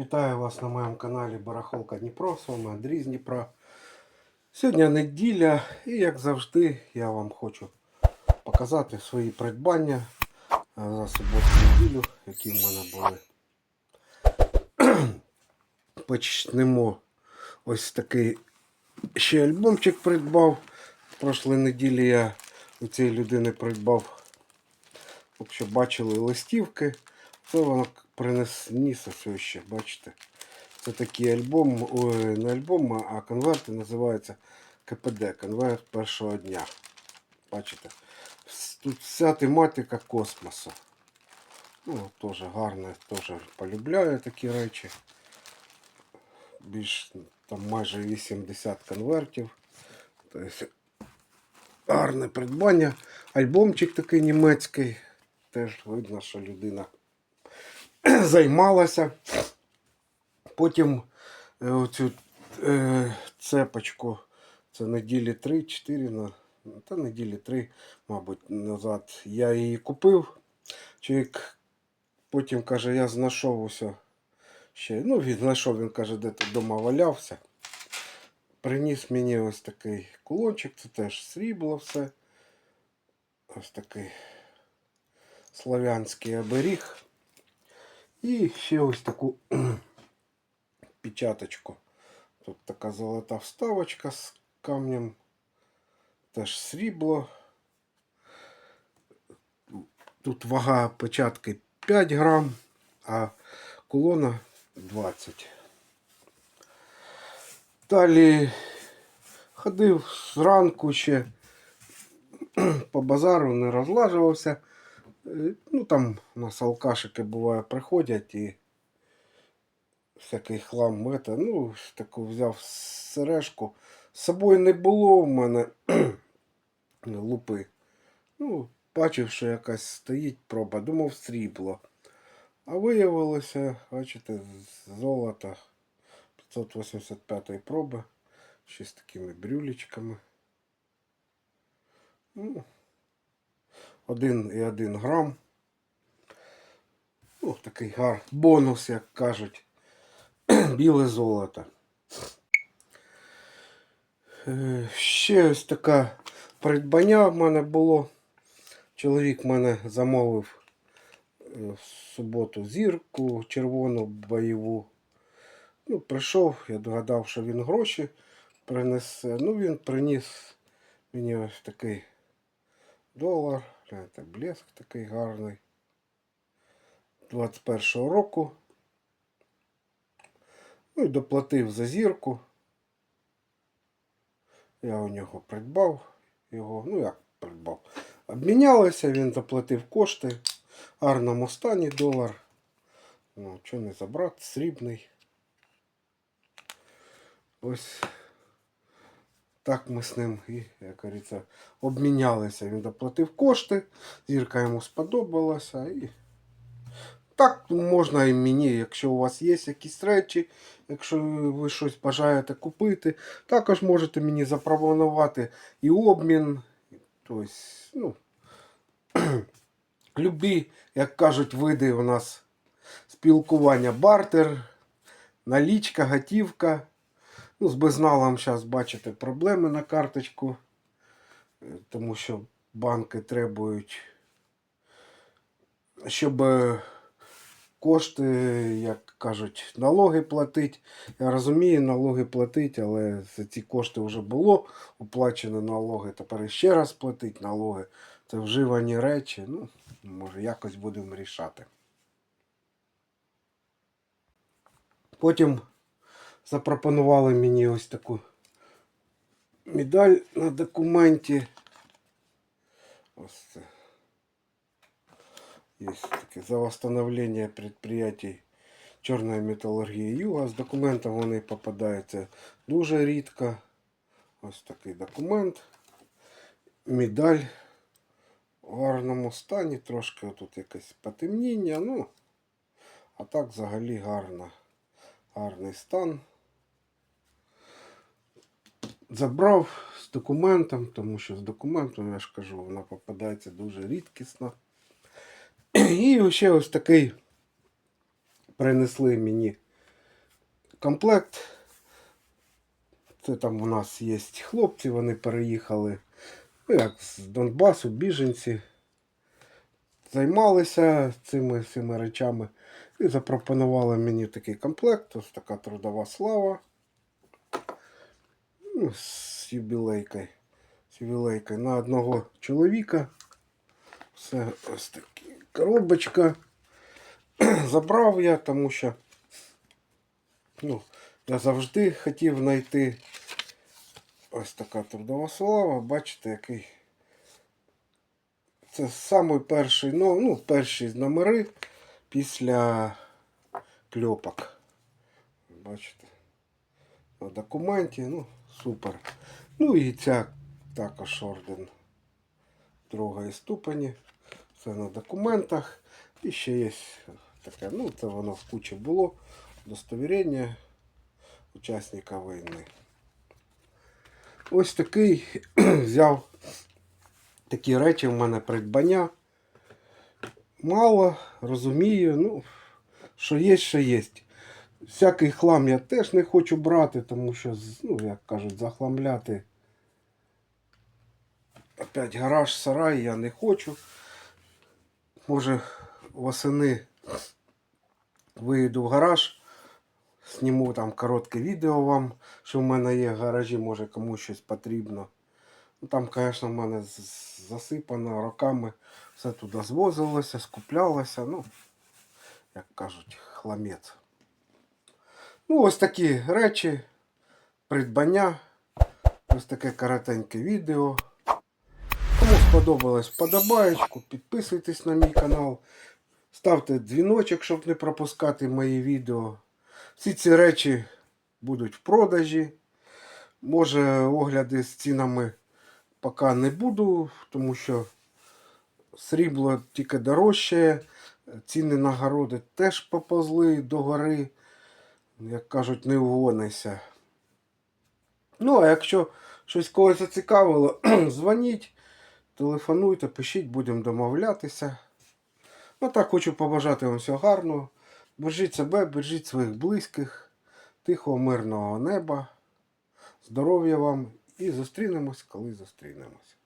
Вітаю вас на моєму каналі Барахолка Дніпро, з вами Андрій з Дніпра. Сьогодні неділя і як завжди я вам хочу показати свої придбання е, за суботу-неділю, які в мене були. Почнемо ось такий ще альбомчик придбав. Прошлої неділі я у цієї людини придбав, якщо бачили листівки, це воно принес ось ще, бачите. Це такий альбом, не альбом, а конверти називаються КПД, конверт першого дня. Бачите? Тут вся тематика космосу. Ну, теж гарно, теж полюбляю такі речі. Більш там майже 80 конвертів. Тобто гарне придбання. Альбомчик такий німецький. Теж видно, що людина займалася. Потім е, оцю е, цепочку, це неділі 3-4, на, та неділі 3, мабуть, назад я її купив. Чоловік потім каже, я знайшов усе ще. Ну, він знайшов, він каже, де ти вдома валявся. Приніс мені ось такий кулончик, це теж срібло все. Ось такий славянський оберіг. І ще ось таку печаточку. Тут така золота вставочка з камнем. Теж срібло. Тут вага печатки 5 грам, а колона 20. Далі ходив зранку ще по базару, не розлажувався. Е, Ну там у нас алкашики буває приходять і всякий хлам мета. Ну, таку взяв сережку. З собою не було в мене лупи. Ну, бачив, що якась стоїть проба, думав срібло. А виявилося, бачите, золото 585 проби. Ще з такими брюлечками. Ну, один і один грам. Ну, такий гар. Бонус, як кажуть. Біле золото. Е, Ще ось таке придбання в мене було. Чоловік мене замовив е, в суботу зірку червону бойову. Ну, прийшов, я догадав, що він гроші принесе. Ну, він приніс мені ось такий долар. Гляньте, блеск такий гарний. 21-го року. Ну і доплатив за зірку. Я у нього придбав його. Ну як придбав? Обмінялися, він заплатив кошти. Гарному стані долар. Ну, що не забрати, срібний. Ось так ми з ним і, як говориться, обмінялися. Він доплатив кошти, зірка йому сподобалася. І так можна і мені, якщо у вас є якісь речі, якщо ви щось бажаєте купити, також можете мені запропонувати і обмін. Тобто, ну, любі, як кажуть, види у нас спілкування, бартер, налічка, готівка. Ну, з безналом зараз бачите проблеми на карточку, е, тому що банки требують, щоб е, кошти, як кажуть, налоги платити. Я розумію, налоги платить, але за ці кошти вже було оплачено налоги. Тепер ще раз платить налоги. Це вживані речі. Ну, може, якось будемо рішати. Потім запропонували мені ось таку медаль на документі. Ось це. Є таке за восстановлення предприятий чорної металургії Юга. З документом вони попадаються дуже рідко. Ось такий документ. Медаль в гарному стані, трошки тут якесь потемніння. Ну, а так взагалі гарно. Гарний стан. Забрав з документом, тому що з документом, я ж кажу, вона попадається дуже рідкісно. І ще ось такий принесли мені комплект. Це там у нас є хлопці, вони переїхали ну, як з Донбасу, біженці. Займалися цими всіми речами і запропонували мені такий комплект. Ось така трудова слава. Ну, з юбілейкою. З юбілейкою на одного чоловіка. Все ось такі коробочка. Забрав я, тому що ну, я завжди хотів знайти ось така трудова слава. Бачите, який. Це самий перший, ну, ну, перші номери після кльопок. Бачите? На документі, ну, супер. Ну і ця також орден другої ступені. Це на документах. І ще є таке, ну, це воно в кучі було. Удостовірення учасника війни. Ось такий взяв такі речі в мене придбання. Мало, розумію, ну, що є, що є. Всякий хлам я теж не хочу брати, тому що, ну, як кажуть, захламляти. Опять гараж, сарай я не хочу. Може, восени виїду в гараж, зніму там коротке відео вам, що в мене є в гаражі, може комусь щось потрібно. Ну, Там, звісно, в мене засипано роками, все туди звозилося, скуплялося, ну, як кажуть, хламець. Ну, ось такі речі, придбання, ось таке коротеньке відео. Кому сподобалось, подобаєчку, підписуйтесь на мій канал, ставте дзвіночок, щоб не пропускати мої відео. Всі ці речі будуть в продажі. Може, огляди з цінами поки не буду, тому що срібло тільки дорожче, ціни на городи теж поповзли до гори, як кажуть, не вгонися. Ну, а якщо щось когось зацікавило, дзвоніть, телефонуйте, пишіть, будемо домовлятися. Ну так хочу побажати вам всього гарного. Бережіть себе, бережіть своїх близьких, тихого, мирного неба, здоров'я вам і зустрінемось, коли зустрінемось.